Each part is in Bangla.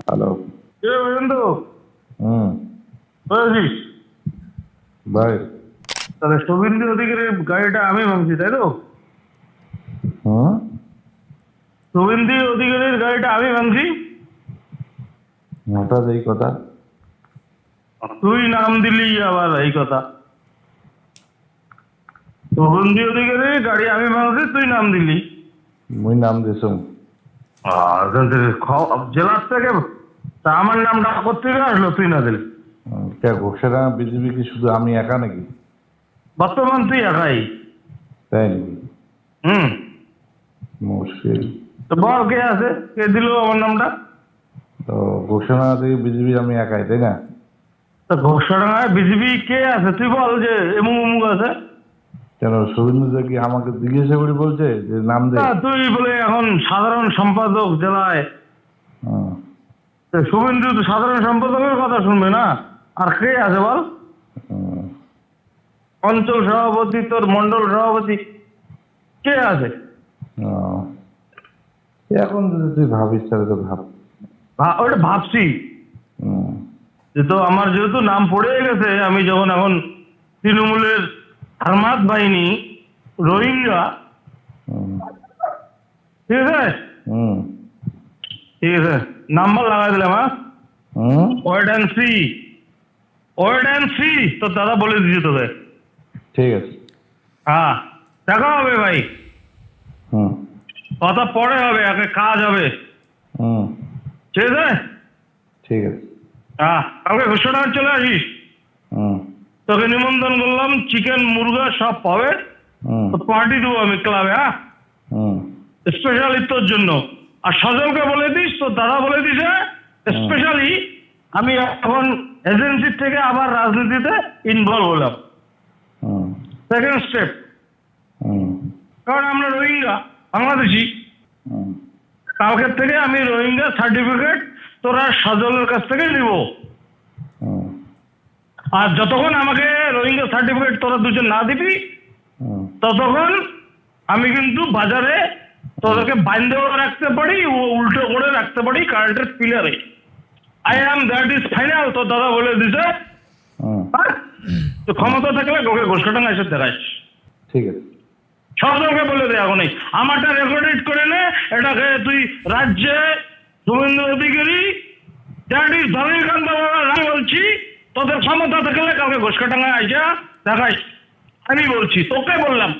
হ্যালো এ বন্ধু হুম। বুঝেছিস ভাই তাহলে শুভেন্দু অধিকারীর গাড়িটা আমি ভাঙছি তাই তো? হুম। শুভেন্দু অধিকারীর গাড়িটা আমি ভাঙছি? হঠাৎ এই কথা। তুই নাম দিলি আবার এই কথা। শুভেন্দু অধিকারীর গাড়ি আমি ভাঙছি তুই নাম দিলি। মুই নাম দিছুম জেলার থেকে তা আমার নামটা কোথেকে আসলো তুই না দিলি। কে বিজেপি কি শুধু আমি একা নাকি? বর্তমান তুই একাই। তাই নাকি? হুম। মুশকিল। তো বল কে আছে? কে দিল আমার নামটা? তো ঘোষণা থেকে বিজেপি আমি একাই তাই না? তা ঘোষণায় বিজেপি কে আছে? তুই বল যে এমুক অমুক আছে। কেন যে কি আমাকে জিজ্ঞাসা করে বলছে যে নাম দে? তুই বলে এখন সাধারণ সম্পাদক জেলায়। শুভেন্দু তো সাধারণ সম্পাদকের কথা শুনবে না? আর কে আছে বল? অঞ্চল সভাপতি তোর মন্ডল সভাপতি কে আছে? ও। এখন যদি তুই ভাবিস তাহলে তো ভাব। ওটা ভাবছি। তো আমার যেহেতু নাম পড়ে গেছে আমি যখন এখন তৃণমূলের হারমাত বাহিনী রোহিঙ্গা। ঠিক আছে? ঠিক আছে। নাম্বার লাগাই দিলাম হ্যাঁ? Wait and see wait and see তো দাদা বলে দিয়েছে তোকে ঠিক আছে। হ্যাঁ। দেখা হবে ভাই। হুম। কথা পরে হবে আগে কাজ হবে। হুম। ঠিক আছে? ঠিক আছে। হ্যাঁ। কালকে ঘোষণা চলে আসিস। তোকে নিমন্ত্রণ করলাম চিকেন মুরগা সব পাবে। তো পার্টি দেবো আমি ক্লাবে হ্যাঁ? স্পেশালি তোর জন্য। আর সজলকে বলে দিস তো দাদা বলে দিছে স্পেশালি আমি এখন এজেন্সির থেকে আবার রাজনীতিতে ইনভলভ হলাম। সেকেন্ড স্টেপ কারণ আমরা রোহিঙ্গা বাংলাদেশি। কালকের থেকে আমি রোহিঙ্গা সার্টিফিকেট তোরা সজলের কাছ থেকে নিব। আর যতক্ষণ আমাকে রোহিঙ্গা সার্টিফিকেট তোরা দুজন না দিবি ততক্ষণ আমি কিন্তু বাজারে তোদেরকে বাইন্দেও রাখতে পারি ও উল্টো করে রাখতে পারি কারেন্টের পিলারে I am that is final তো দাদা বলে দিছে। তো ক্ষমতা থাকলে ওকে ঘোষণা এসে দেখাইস ঠিক আছে। সবকে বলে দে এখনই আমারটা রেকর্ডেড করে নে এটাকে তুই রাজ্যে শুভেন্দু অধিকারী দ্যাট ইজ ধরণীকান্ত বলছি তোদের ক্ষমতা থাকলে কালকে ঘোষকাটাঙ্গা আইসা দেখাইস। আমি বলছি তোকে বললাম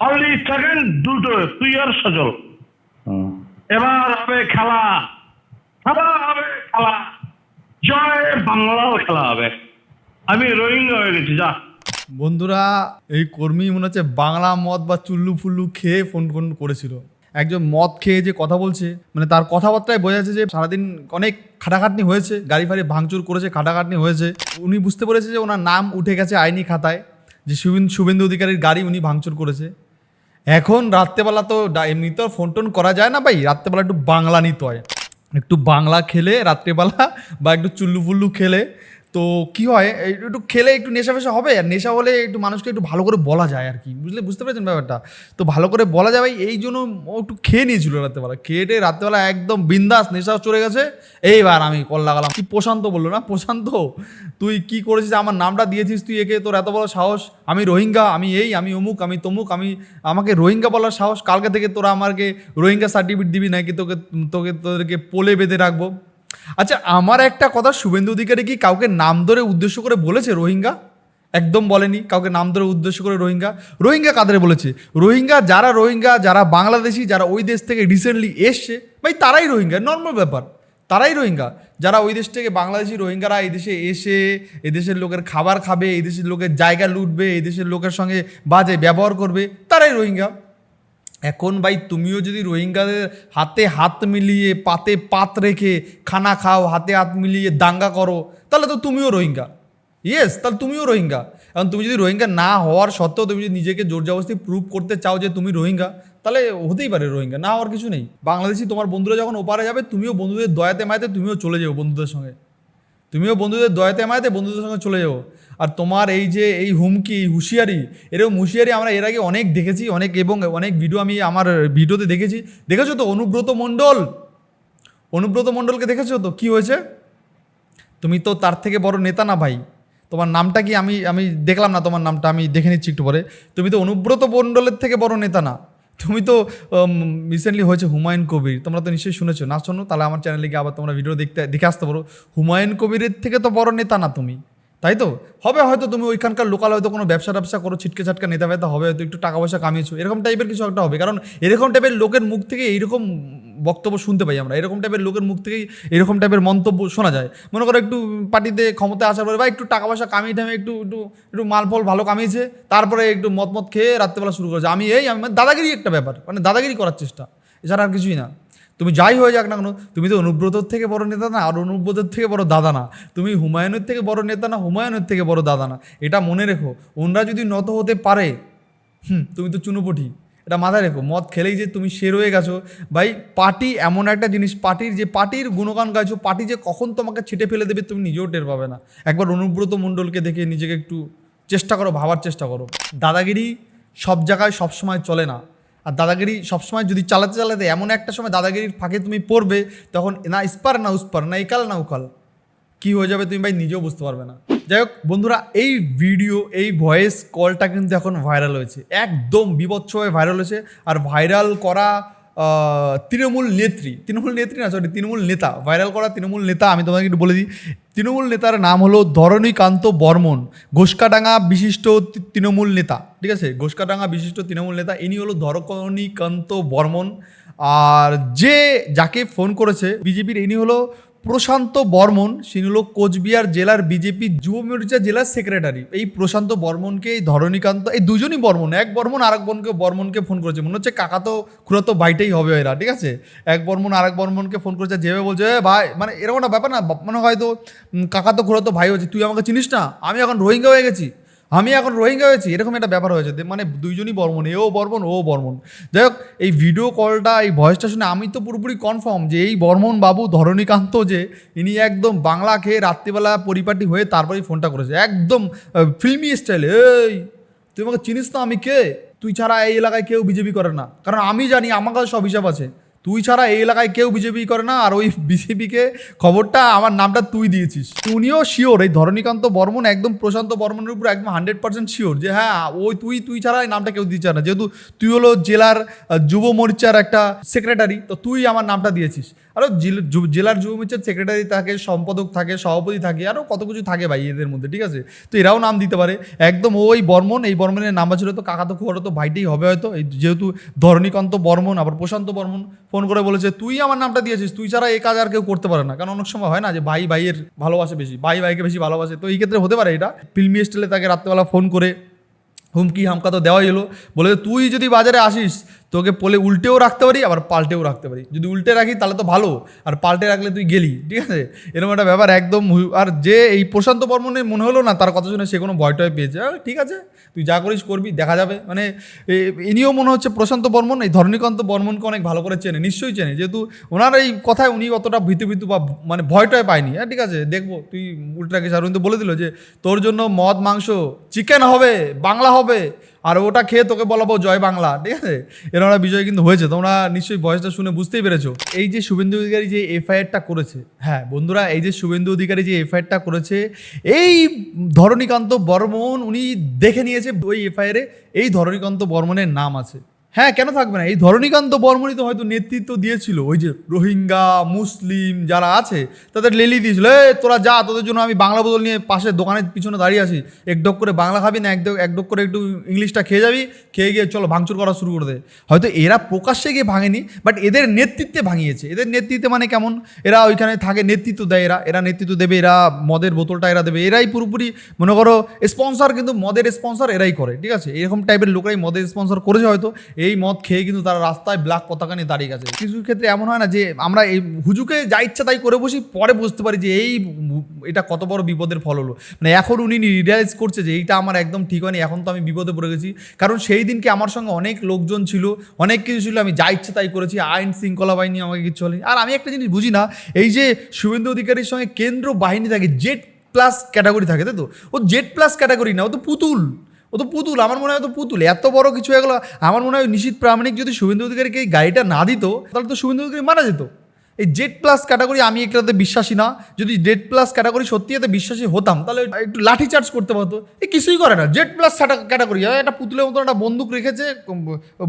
অনলি সেকেন্ড দুটো তুই আর সজল। এবার হবে খেলা। খেলা হবে খেলা। জয় বাংলাও খেলা হবে। আমি রোহিঙ্গা হয়ে গেছি যা। বন্ধুরা এই কর্মী মনে হচ্ছে বাংলা মদ বা চুল্লু ফুল্লু খেয়ে ফোন ফোন করেছিল। একজন মদ খেয়ে যে কথা বলছে মানে তার কথাবার্তায় বোঝা যাচ্ছে যে সারাদিন অনেক খাটাখাটনি হয়েছে, গাড়ি ফাড়ি ভাঙচুর করেছে, খাটাখাটনি হয়েছে। উনি বুঝতে পেরেছে যে ওনার নাম উঠে গেছে আইনি খাতায়, যে শুভেন্দু শুভেন্দু অধিকারীর গাড়ি উনি ভাঙচুর করেছে। এখন রাত্রেবেলা তো এমনি তো ফোন টোন করা যায় না ভাই, রাত্রেবেলা একটু বাংলা নিতে হয়। একটু বাংলা খেলে রাত্রেবেলা বা একটু চুল্লু ফুল্লু খেলে তো কি হয় একটু খেলে একটু নেশা ফেশা হবে, আর নেশা হলে একটু মানুষকে একটু ভালো করে বলা যায় আর কি। বুঝলে, বুঝতে পেরেছেন ব্যাপারটা? তো ভালো করে বলা যায় ভাই, এই জন্য ও একটু খেয়ে নিয়েছিল রাত্রেবেলা। খেয়ে রাত্রেবেলা একদম বিন্দাস নেশা চলে গেছে। এইবার আমি কল লাগালাম। কি প্রশান্ত বলল না? প্রশান্ত, তুই কি করেছিস? আমার নামটা দিয়েছিস তুই একে, তোর এত বড় সাহস। আমি রোহিঙ্গা, আমি এই, আমি অমুক, আমি তমুক, আমি, আমাকে রোহিঙ্গা বলার সাহস। কালকে থেকে তোরা আমাকে রোহিঙ্গা সার্টিফিকেট দিবি, নাকি তোকে তোকে, তোদেরকে পোলে বেঁধে রাখব? আচ্ছা আমার একটা কথা শুভেন্দু অধিকারী কি কাউকে নাম ধরে উদ্দেশ্য করে বলেছে রোহিঙ্গা? একদম বলেনি, কাউকে নাম ধরে উদ্দেশ্য করে রোহিঙ্গা। রোহিঙ্গা কাদের বলেছে? রোহিঙ্গা যারা রোহিঙ্গা, যারা বাংলাদেশি, যারা ওই দেশ থেকে রিসেন্টলি এসছে, ভাই তারাই রোহিঙ্গা নর্মাল ব্যাপার। তারাই রোহিঙ্গা। যারা ওই দেশ থেকে বাংলাদেশি রোহিঙ্গারা এই দেশে এসে, এই দেশের লোকের খাবার খাবে, এই দেশের লোকের জায়গা লুটবে, এই দেশের লোকের সঙ্গে বাজে ব্যবহার করবে, তারাই রোহিঙ্গা। এখন ভাই তুমিও যদি রোহিঙ্গাদের হাতে হাত মিলিয়ে, পাতে পাত রেখে, খানা খাও, হাতে হাত মিলিয়ে দাঙ্গা করো, তাহলে তো তুমিও রোহিঙ্গা। ইয়েস তাহলে তুমিও রোহিঙ্গা। এখন তুমি যদি রোহিঙ্গা না হওয়ার সত্ত্বেও তুমি যদি নিজেকে জোর জবরদস্তি প্রুভ করতে চাও যে তুমি রোহিঙ্গা, তাহলে হতেই পারে রোহিঙ্গা, না হওয়ার কিছু নেই। বাংলাদেশি তোমার বন্ধুরা যখন ওপারে যাবে, তুমিও বন্ধুদের দয়াতে মায়াতে তুমিও চলে যাও বন্ধুদের সঙ্গে। তুমিও বন্ধুদের দয়াতে মায়াতে বন্ধুদের সঙ্গে চলে যাও। আর তোমার এই যে এই হুমকি হুঁশিয়ারি, এরকম হুঁশিয়ারি আমরা এর আগে অনেক দেখেছি, অনেক এবং অনেক ভিডিও আমি আমার ভিডিওতে দেখেছি। দেখেছ তো অনুব্রত মণ্ডল? অনুব্রত মণ্ডলকে দেখেছ তো? কি হয়েছে? তুমি তো তার থেকে বড় নেতা না ভাই। তোমার নামটা কি আমি আমি দেখলাম না তোমার নামটা, আমি দেখে নিচ্ছি একটু পরে। তুমি তো অনুব্রত মণ্ডলের থেকে বড় নেতা না। তুমি তো রিসেন্টলি হয়েছে হুমায়ুন কবির। তোমরা তো নিশ্চয়ই শুনেছো। না, শোনো, তাহলে আমার চ্যানেলে গিয়ে আবার তোমরা ভিডিও দেখতে, দেখে আসতে পারো। হুমায়ুন কবিরের থেকে তো বড় নেতা না তুমি। তাই তো? হবে হয়তো তুমি ওইখানকার লোকাল হয়তো কোনো ব্যবসা ব্যবসা করো, ছিটকে ছাটকা নেতা ব্যথা হবে, হয়তো একটু টাকা পয়সা কামিয়েছো। এরকম টাইপের কিছু একটা হবে। কারণ এরকম টাইপের লোকের মুখ থেকে এইরকম বক্তব্য শুনতে পাই আমরা। এরকম টাইপের লোকের মুখ থেকেই এরকম টাইপের মন্তব্য শোনা যায়। মনে করো একটু পার্টিতে ক্ষমতা আসার পরে বা একটু টাকা পয়সা কামিয়ে টামিয়ে একটু একটু একটু মাল ফল ভালো কামিয়েছে, তারপরে একটু মদ মদ খেয়ে রাত্রেবেলা শুরু করেছে। আমি এই, আমি মানে দাদাগিরি একটা ব্যাপার মানে দাদাগিরি করার চেষ্টা, এছাড়া আর কিছুই না। তুমি যাই হয়ে যাক না কেন, তুমি তো অনুব্রতর থেকে বড় নেতা না, আর অনুব্রতর থেকে বড় দাদা না। তুমি হুমায়ুনের থেকে বড় নেতা না, হুমায়ুনের থেকে বড় দাদা না। এটা মনে রেখো, ওনরা যদি নত হতে পারে, হুম, তুমি তো চুনোপটি। এটা মাথায় রেখো, মদ খেলেই যে তুমি সে রয়ে গেছো। ভাই, পার্টি এমন একটা জিনিস, পার্টির যে, পার্টির গুণগান গাইছো, পার্টি যে কখন তোমাকে ছিটে ফেলে দেবে তুমি নিজেও টের পাবে না। একবার অনুব্রত মণ্ডলকে দেখে নিজেকে একটু চেষ্টা করো, ভাবার চেষ্টা করো। দাদাগিরি সব জায়গায় সবসময় চলে না। আর দাদাগিরি সবসময় যদি চালাতে চালাতে এমন একটা সময় দাদাগিরির ফাঁকে তুমি পড়বে, তখন না ইস্পার, না উস্পার, না একাল, না উকাল কি হয়ে যাবে তুমি ভাই নিজেও বুঝতে পারবে না। যাই হোক, বন্ধুরা, এই ভিডিও এই ভয়েস কলটা কিন্তু এখন ভাইরাল হয়েছে। একদম বিভৎসভাবে ভাইরাল হয়েছে। আর ভাইরাল করা তৃণমূল নেত্রী তৃণমূল নেত্রী না সরি তৃণমূল নেতা ভাইরাল করা তৃণমূল নেতা, আমি তোমাকে একটু বলে দিই, তৃণমূল নেতার নাম হলো ধরণীকান্ত বর্মন, ঘোষকাডাঙ্গা বিশিষ্ট তৃণমূল নেতা, ঠিক আছে? ঘোষকাডাঙ্গা বিশিষ্ট তৃণমূল নেতা, ইনি হলো ধরণীকান্ত বর্মন। আর যে, যাকে ফোন করেছে, বিজেপির, ইনি হলো প্রশান্ত বর্মন তিনি হলো কোচবিহার জেলার বিজেপি যুব মোর্চা জেলার সেক্রেটারি এই প্রশান্ত বর্মনকে, এই ধরণীকান্ত, এই দুজনই বর্মন। এক বর্মন আর এক বর্মনকে বর্মনকে ফোন করেছে। মনে হচ্ছে কাকা তো খুড়াতো ভাইটাই হবে এরা, ঠিক আছে? এক বর্মন আর এক বর্মনকে ফোন করেছে, যেভাবে বলছে, "এ ভাই মানে এরকম একটা ব্যাপার না মানে হয়তো কাকা তো খুড়াতো ভাই হচ্ছে, তুই আমাকে চিনিস না? আমি এখন রোহিঙ্গা হয়ে গেছি। আমি এখন রোহিঙ্গা হয়েছি, এরকম একটা ব্যাপার হয়েছে। মানে দুইজনই বর্মন এও বর্মন ও বর্মন যাই হোক, এই ভিডিও কলটা এই ভয়েসটা শুনে আমি তো পুরোপুরি কনফার্ম যে এই বর্মন বাবু ধরণীকান্ত যে, ইনি একদম বাংলা খেয়ে রাত্রিবেলা পরিপাটি হয়ে তারপরেই ফোনটা করেছে। একদম ফিল্মি স্টাইলে এই, তুই আমাকে চিনিস না আমি কে? তুই ছাড়া এই এলাকায় কেউ বিজেপি করে না। কারণ আমি জানি, আমার কাছে সব হিসাব আছে। তুই ছাড়া এই এলাকায় কেউ বিজেপি করে না, আর ওই বিজেপিকে খবরটা আমার নামটা তুই দিয়েছিস। উনিও শিওর এই ধরণীকান্ত বর্মন একদম প্রশান্ত বর্মনের উপর একদম হান্ড্রেড পার্সেন্ট শিওর যে হ্যাঁ ওই তুই তুই ছাড়া এই নামটা কেউ দিচ্ছে না। যেহেতু তুই হলো জেলার যুব মোর্চার একটা সেক্রেটারি তো তুই আমার নামটা দিয়েছিস। আরও জিল- জেলার যুব মোর্চার সেক্রেটারি থাকে, সম্পাদক থাকে, সভাপতি থাকে আরও কত কিছু থাকে ভাই এদের মধ্যে, ঠিক আছে? তো এরাও নাম দিতে পারে। একদম ওই বর্মন, এই বর্মনের নাম ছিল তো কাকা তো খুব তো ভাইটাই হবে হয়তো। এই যেহেতু ধরণীকান্ত বর্মন, আবার প্রশান্ত বর্মন ফোন করে বলেছে, তুই আমার নামটা দিয়েছিস, তুই ছাড়া এই কাজ আর কেউ করতে পারে না। কারণ অনেক সময় হয় না যে ভাই ভাইয়ের ভালোবাসে বেশি, ভাই ভাইকে বেশি ভালোবাসে। তো এই ক্ষেত্রে হতে পারে এটা। ফিল্মি স্টাইলে তাকে রাত্রেবেলা ফোন করে হুমকি হামকা তো দেওয়াই হলো। বলে তুই যদি বাজারে আসিস তোকে পোলে উল্টেও রাখতে পারি, আবার পাল্টেও রাখতে পারি। যদি উল্টে রাখি, তাহলে তো ভালো। আর পাল্টে রাখলে তুই গেলি, ঠিক আছে? এরকম একটা ব্যাপার একদম আর যে এই প্রশান্ত বর্মনের মনে হলো না, তার কথা শুনে সে কোনো ভয় টয় পেয়েছে। ঠিক আছে, তুই যা করিস করবি, দেখা যাবে। মানে এ- ইনিও মনে হচ্ছে প্রশান্ত বর্মন এই ধরণীকান্ত বর্মনকে অনেক ভালো করে চেনে, নিশ্চয়ই চেনে। যেহেতু ওনার এই কথায় উনি অতটা ভীতু ভীতু বা মানে ভয় টয় পায়নি। হ্যাঁ ঠিক আছে, দেখব, তুই উল্টে রাখিস। আর উনি তো বলে দিল যে, তোর জন্য মদ, মাংস, চিকেন হবে, বাংলা হবে আর ওটা খেয়ে তোকে বলাবো জয় বাংলা, ঠিক আছে? এরকম একটা বিজয় কিন্তু হয়েছে, তোমরা নিশ্চয়ই বয়সটা শুনে বুঝতেই পেরেছ। এই যে শুভেন্দু অধিকারী যে এফআইআরটা করেছে হ্যাঁ বন্ধুরা, এই যে শুভেন্দু অধিকারী যে এফআইআরটা করেছে, এই ধরণীকান্ত বর্মন উনি দেখে নিয়েছে, ওই এফআইআরে এই ধরণীকান্ত বর্মনের নাম আছে। হ্যাঁ কেন থাকবে না? এই ধরণীকান্ত বর্মনই তো হয়তো নেতৃত্ব দিয়েছিল। ওই যে রোহিঙ্গা, মুসলিম যারা আছে, তাদের লেলি দিয়েছিল। এ, তোরা যা, তোদের জন্য আমি বাংলা বদল নিয়ে পাশে দোকানের পিছনে দাঁড়িয়ে আছি। এক ডক করে বাংলা খাবি না, এক এক ডক করে একটু ইংলিশটা খেয়ে যাবি, খেয়ে গিয়ে চলো ভাঙচুর করা শুরু করে দে। হয়তো এরা প্রকাশ্যে গিয়ে ভাঙেনি, বাট এদের নেতৃত্বে ভাঙিয়েছে। এদের নেতৃত্বে মানে কেমন? এরা ওইখানে থাকে, নেতৃত্ব দেয় এরা। এরা নেতৃত্ব দেবে, এরা মদের বোতলটা এরা দেবে। এরাই পুরোপুরি, মনে করো স্পন্সর কিন্তু মদের স্পন্সর এরাই করে, ঠিক আছে? এরকম টাইপের লোকরাই মদের স্পন্সর করেছে হয়তো। এই মদ খেয়ে কিন্তু তারা রাস্তায় ব্ল্যাক পতাকা নিয়ে দাঁড়িয়ে গেছে। কিছু ক্ষেত্রে এমন হয় না যে আমরা এই হুজুকে যা ইচ্ছা তাই করে বসি, পরে বুঝতে পারি যে এই এটা কত বড় বিপদের ফল হলো। মানে এখন উনি রিয়েলাইজ করছে যে এইটা আমার একদম ঠিক হয়নি, এখন তো আমি বিপদে পড়ে গেছি। কারণ সেই দিনকে আমার সঙ্গে অনেক লোকজন ছিল, অনেক কিছু ছিল, আমি যা ইচ্ছে তাই করেছি, আইন শৃঙ্খলা বাহিনী আমাকে কিছু চলে আর আমি একটা জিনিস বুঝি না, এই যে শুভেন্দু অধিকারীর সঙ্গে কেন্দ্র বাহিনী থাকে জেড প্লাস ক্যাটাগরি থাকে, তাই তো? ও জেড প্লাস ক্যাটাগরি না, ও তো পুতুল। ও তো পুতুল, আমার মনে হয় তো পুতুল। এত বড় কিছু এগুলো আমার মনে হয় নিশীত প্রামাণিক যদি শুভেন্দু অধিকারীকে এই গাড়িটা না দিত, তাহলে তো শুভেন্দু অধিকারী মারা যেত। এই জেড প্লাস ক্যাটাগরি আমি এটাতে বিশ্বাসী না, যদি জেড প্লাস ক্যাটাগরি সত্যি এতে বিশ্বাসী হতাম, তাহলে একটু লাঠি চার্জ করতে পারতো। এ কিছুই করে না জেড প্লাস ক্যাটাগরি একটা পুতুলের মতো একটা বন্দুক রেখেছে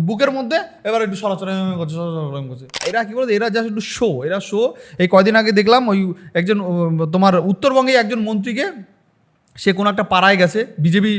বুকের মধ্যে, এবার একটু সরাসরি করছে সরাসরি করছে। এরা কী বলতো, এরা জাস্ট একটু শো এরা শো এই কয়দিন আগে দেখলাম ওই একজন তোমার উত্তরবঙ্গে একজন মন্ত্রীকে সে কোনো একটা পাড়ায় গেছে, বিজেপি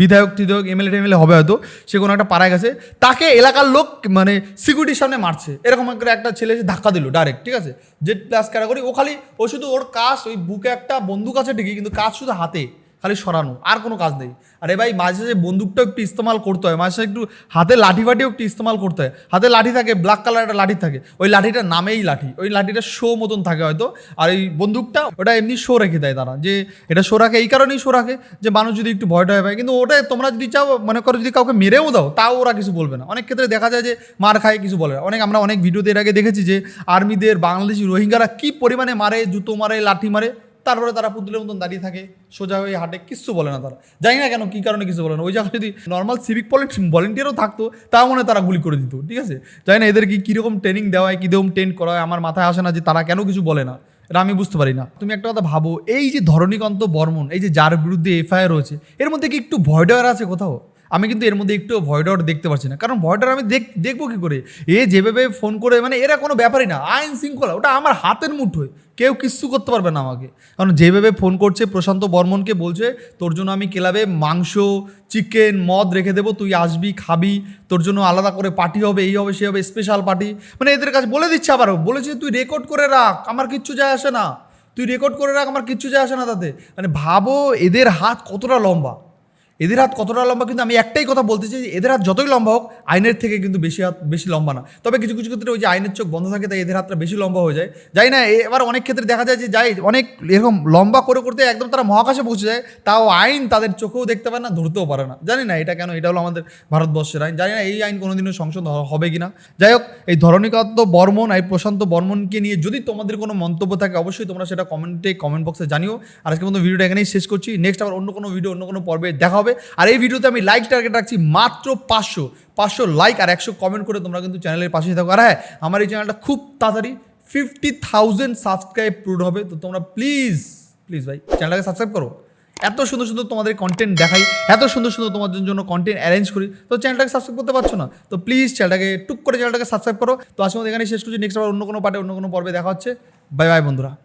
বিধায়ক টিধায়ক এমএলএ, টেমএলএ হবে হয়তো, সে কোনো একটা পাড়ায় গেছে, তাকে এলাকার লোক মানে সিকিউরিটির সামনে মারছে। এরকম করে একটা ছেলে এসে ধাক্কা দিল ডাইরেক্ট ঠিক আছে? জেড প্লাস ক্যাটাগরি ও খালি, ও শুধু ওর কাজ, ওই বুকে একটা বন্দুক আছে ঠিকই, কিন্তু কাজ শুধু হাতে। খালি সরানো, আর কোনো কাজ নেই। আরে ভাই, মাঝে মাঝে বন্দুকটাও একটু ইস্তেমাল করতে হয়, মাঝে একটু হাতে লাঠি ফাটিও একটু ইস্তেমাল করতে হয়। হাতে লাঠি থাকে ব্ল্যাক কালার একটা লাঠি থাকে, ওই লাঠিটার নামেই লাঠি, ওই লাঠিটা শো মতন থাকে হয়তো। আর এই বন্দুকটা ওটা এমনি শো রেখে দেয় তারা, যে এটা শো রাখে, এই কারণেই শো রাখে, যে মানুষ যদি একটু ভয় টয় পায় কিন্তু ওটা তোমরা যদি চাও, মনে করো যদি কাউকে মেরেও দাও, তাও ওরা কিছু বলবে না। অনেক ক্ষেত্রে দেখা যায় যে মার খায়, কিছু বলে অনেক আমরা অনেক ভিডিওতে এর আগে দেখেছি যে আর্মিদের বাংলাদেশি রোহিঙ্গারা কি পরিমাণে মারে, জুতো মারে, লাঠি মারে তারপরে তারা পুতুলের মতন দাঁড়িয়ে থাকে, সোজা হয়ে হাঁটে, কিচ্ছু বলে না তারা। জানি না কেন, কী কারণে কিছু বলে না। ওই জায়গায় যদি নর্মাল সিভিক ভলেন্টিয়ারও থাকতো তাও মনে তারা গুলি করে দিত, ঠিক আছে? জানি না এদের কি কীরকম ট্রেনিং দেওয়া হয়, কীরকম ট্রেন করা হয়, আমার মাথায় আসে না যে তারা কেন কিছু বলে না। এটা আমি বুঝতে পারি না। তুমি একটা কথা ভাবো, এই যে ধরণীকান্ত বর্মন, এই যে যার বিরুদ্ধে এফআইআর রয়েছে, এর মধ্যে কি একটু ভয় ডয়ার আছে কোথাও? আমি কিন্তু এর মধ্যে একটু ভয় ডর দেখতে পাচ্ছি না। কারণ ভয় ডর আমি দেখ দেখব কি করে? এ যেভাবে ফোন করে মানে এরা কোনো ব্যাপারই না, আইন শৃঙ্খলা, ওটা আমার হাতের মুঠোয়। কেউ কিচ্ছু করতে পারবে না আমাকে। কারণ যেভাবে ফোন করছে, প্রশান্ত বর্মনকে বলছে, তোর জন্য আমি ক্লাবে মাংস চিকেন মদ রেখে দেবো, তুই আসবি, খাবি, তোর জন্য আলাদা করে পার্টি হবে, এই হবে, সে হবে স্পেশাল পার্টি মানে এদের কাছে বলে দিচ্ছে আবার, বলেছে তুই রেকর্ড করে রাখ, আমার কিচ্ছু যায় আসে না। তুই রেকর্ড করে রাখ, আমার কিচ্ছু যায় আসে না তাতে। মানে ভাবো, এদের হাত কতটা লম্বা। এদের হাত কতটা লম্বা কিন্তু আমি একটাই কথা বলতে চাই এদের হাত যতই লম্বা হোক, আইনের থেকে কিন্তু বেশি হাত, বেশি লম্বা না। তবে কিছু কিছু ক্ষেত্রে ওই যে আইনের চোখ বন্ধ থাকে, তাই এদের হাতটা বেশি লম্বা হয়ে যায়। যাই না এবার অনেক ক্ষেত্রে দেখা যায় যে যাই, অনেক এরকম লম্বা করে, করতে একদম তারা মহাকাশে পৌঁছে যায়, তাও আইন তাদের চোখেও দেখতে পারে না, ধরতেও পারে না। জানি না এটা কেন, এটা হলো আমাদের ভারতবর্ষের আইন। জানি না এই আইন কোনোদিনও সংশোধন হবে কি না যাই হোক, এই ধরণীকান্ত বর্মন, এই প্রশান্ত বর্মনকে নিয়ে যদি তোমাদের কোনো মন্তব্য থাকে, অবশ্যই তোমরা সেটা কমেন্টে, কমেন্ট বক্সে জানিও। আর আজকে মতো ভিডিওটা এখানেই শেষ করছি। নেক্সট আবার অন্য কোনো ভিডিও, অন্য কোনো পর্বে দেখা হবে। আর এই ভিডিওতে আমি লাইক টার্গেট রাখছি মাত্র পাঁচশো পাঁচশো লাইক আর একশো কমেন্ট করে তোমরা কিন্তু চ্যানেলের পাশে থাকো। আর হ্যাঁ আমার এই চ্যানেলটা খুব তাড়াতাড়ি ফিফটি থাউজেন্ড সাবস্ক্রাইব পূরণ হবে। তো তোমরা প্লিজ প্লিজ ভাই চ্যানেলটাকে সাবস্ক্রাইব করো। এত সুন্দর সুন্দর তোমাদের কন্টেন্ট দেখাই, এত সুন্দর সুন্দর তোমাদের জন্য কন্টেন্ট অ্যারেঞ্জ করি। তো চ্যানেলটাকে সাবস্ক্রাইব করতে পারছ না? তো প্লিজ চ্যানেলটাকে টুক করে চ্যানেলটাকে সাবস্ক্রাইব করো। তো আমাদের এখানে শেষ করছি। নেক্সট আবার অন্য কোনো পার্টে অন্য কোনো পর্বে দেখা হচ্ছে। বাই বাই বন্ধুরা।